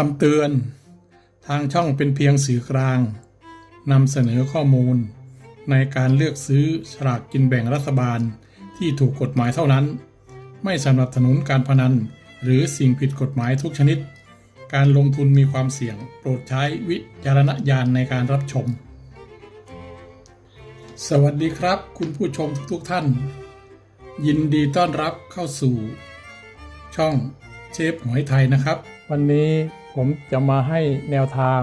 คำเตือน ทางช่องเป็นเพียงสื่อกลางนำเสนอข้อมูล ในการเลือกซื้อฉลากกินแบ่งรัฐบาลที่ถูกกฎหมายเท่านั้น ไม่สนับสนุนการพนัน หรือสิ่งผิดกฎหมายทุกชนิด การลงทุนมีความเสี่ยง โปรดใช้วิจารณญาณในการรับชม สวัสดีครับ คุณผู้ชมทุกๆท่าน ยินดีต้อนรับเข้าสู่ ช่องเชฟหอยไทยนะครับ วันนี้ ผมจะมาให้แนวทาง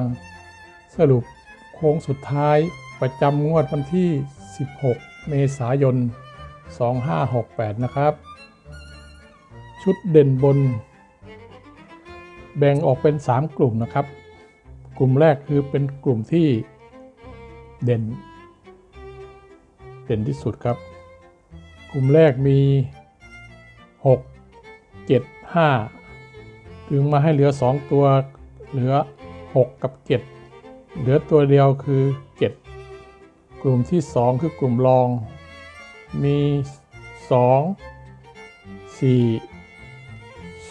สรุปโค้งสุดท้ายประจำงวดวันที่ 16 เมษายน 2568 นะครับ ชุดเด่นบน แบ่งออกเป็น 3 กลุ่มนะครับ กลุ่มแรกคือเป็นกลุ่มที่เด่น เด่นที่สุดครับ กลุ่มแรกมี 6 7 5 ถึงมาให้เหลือ 2 ตัวเหลือ 6 กับ 7 เหลือตัวเดียวคือ 7 กลุ่มที่ 2 คือกลุ่มรอง มี 2 4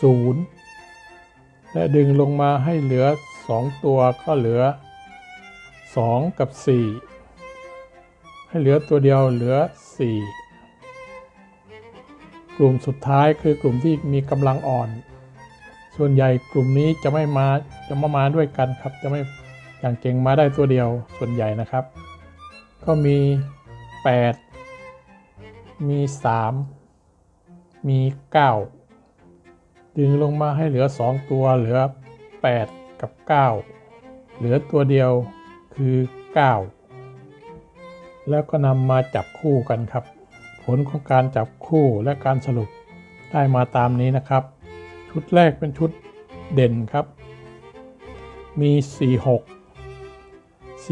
0 และดึงลงมาให้เหลือ 2 ตัวก็เหลือ 2 กับ 4 ให้เหลือตัวเดียวเหลือ 4 กลุ่มสุดท้ายคือกลุ่มที่มีกำลังอ่อน ส่วนใหญ่กลุ่มนี้จะไม่มาจะมามาด้วยกันครับ จะไม่อย่างเก่งมาได้ตัวเดียวส่วนใหญ่นะครับ ก็มี 8 มี 3 มี 9 ดึงลงมาให้เหลือ 2 ตัวเหลือ 8 กับ 9 เหลือตัวเดียวคือ 9 แล้วก็นำมาจับคู่กันครับ ผลของการจับคู่และการสรุปได้มาตามนี้นะครับ ชุดแรกเป็นชุดเด่นครับ มี 46 49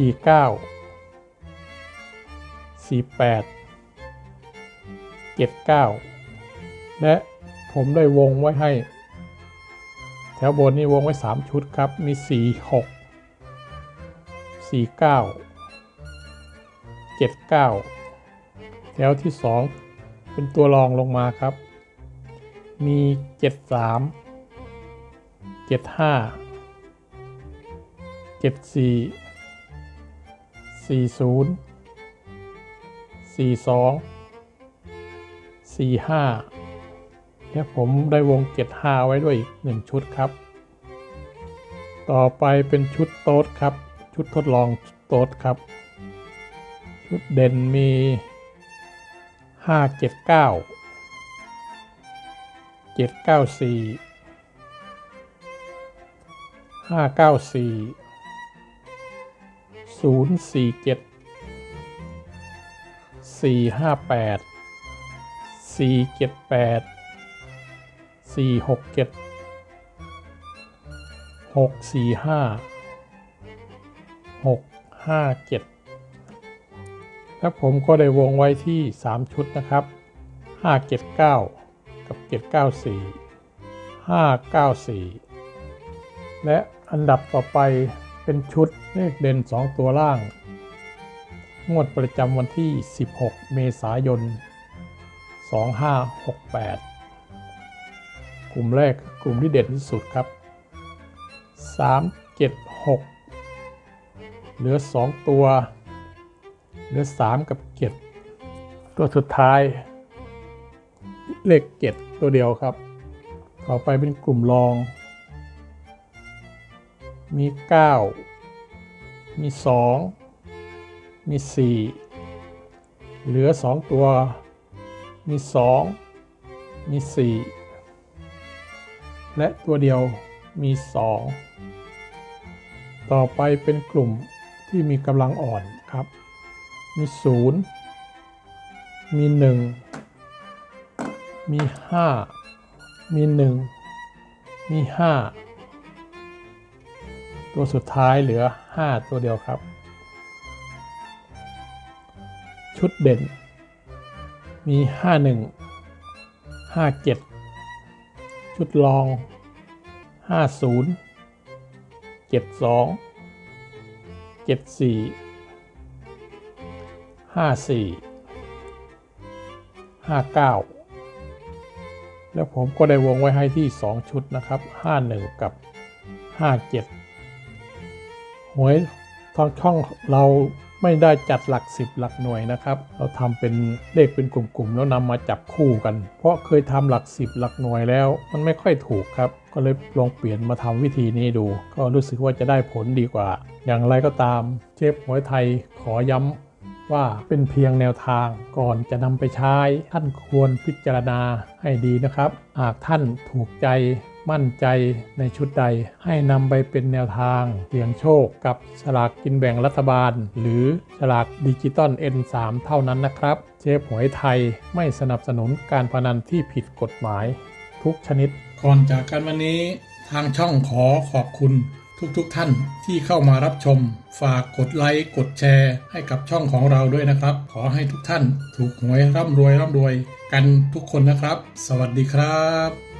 48 79 และผมได้วงไว้ให้ แถวบนนี่วงไว้ 3 ชุดครับ มี 46 49 79 แถวที่ 2 เป็นตัวรองลงมาครับ มี 73 75 74 40 42 45และผมได้วง 75 ไว้ด้วยอีก 1 ชุดครับ ต่อไปเป็นชุดโต๊ดครับ ชุดทดลองโต๊ดครับ ชุดเด่นมี 5 7 9 7 9 4 5 9 4 0 4 7 4 5 8 4 7 8 4 6 7 6 4 5 6 5 7แล้วผมก็ได้วงไว้ที่ 3 ชุดนะครับ 5 7 9 กับ 7 9 4 5 9 4 และอันดับต่อไปเป็นชุดเลขเด่น 2 ตัวล่าง งวดประจำวันที่ 16 เมษายน 2568 กลุ่มแรกกลุ่มที่เด่นที่สุดครับ 3 7 6 เหลือ 2 ตัว เหลือ 3 กับ 7 ตัวสุดท้าย เลข 7 ตัวเดียวครับ ต่อไปเป็นกลุ่มรอง มี 9 มี 2 มี 4 เหลือ 2 ตัว มี 2 มี 4 และตัวเดียวมี 2 ต่อไปเป็นกลุ่มที่มีกำลังอ่อนครับ มี 0 มี 1 มี5มี1มี5ตัวสุดท้ายเหลือ5ตัวเดียวครับ ชุดเด่น มี51 57ชุดรอง50 72 74 54 59 แล้วผมก็ได้วงไว้ให้ที่ 2 ชุดนะครับ 51 กับห้าเจ็ดหวยทางช่องเราไม่ได้จัดหลักสิบหลักหน่วยนะครับ เราทำเป็นเลขเป็นกลุ่มๆ แล้วนำมาจับคู่กัน เพราะเคยทำหลักสิบหลักหน่วยแล้ว มันไม่ค่อยถูกครับ ก็เลยลองเปลี่ยนมาทำวิธีนี้ดู ก็รู้สึกว่าจะได้ผลดีกว่า อย่างไรก็ตามเชฟหวยไทยขอย้ำ ว่าเป็นเพียงแนวทางก่อนจะนำไปใช้ ท่านควรพิจารณาให้ดีนะครับ หากท่านถูกใจมั่นใจในชุดใด ให้นำไปเป็นแนวทางเสี่ยงโชคกับฉลากกินแบ่งรัฐบาล หรือฉลากดิจิตอล N3 เท่านั้นนะครับ เชฟหวยไทยไม่สนับสนุนการพนันที่ผิดกฎหมาย ทุกชนิด ก่อนจากกันวันนี้ทางช่องขอขอบคุณ ทุกๆทท่านที่เข้ามารับชม ฝากกดไลค์กดแชร์ ให้กับช่องของเราด้วยนะครับ ขอให้ทุกท่านถูกหวยร่ำรวยร่ำรวย กันทุกคนนะครับ สวัสดีครับ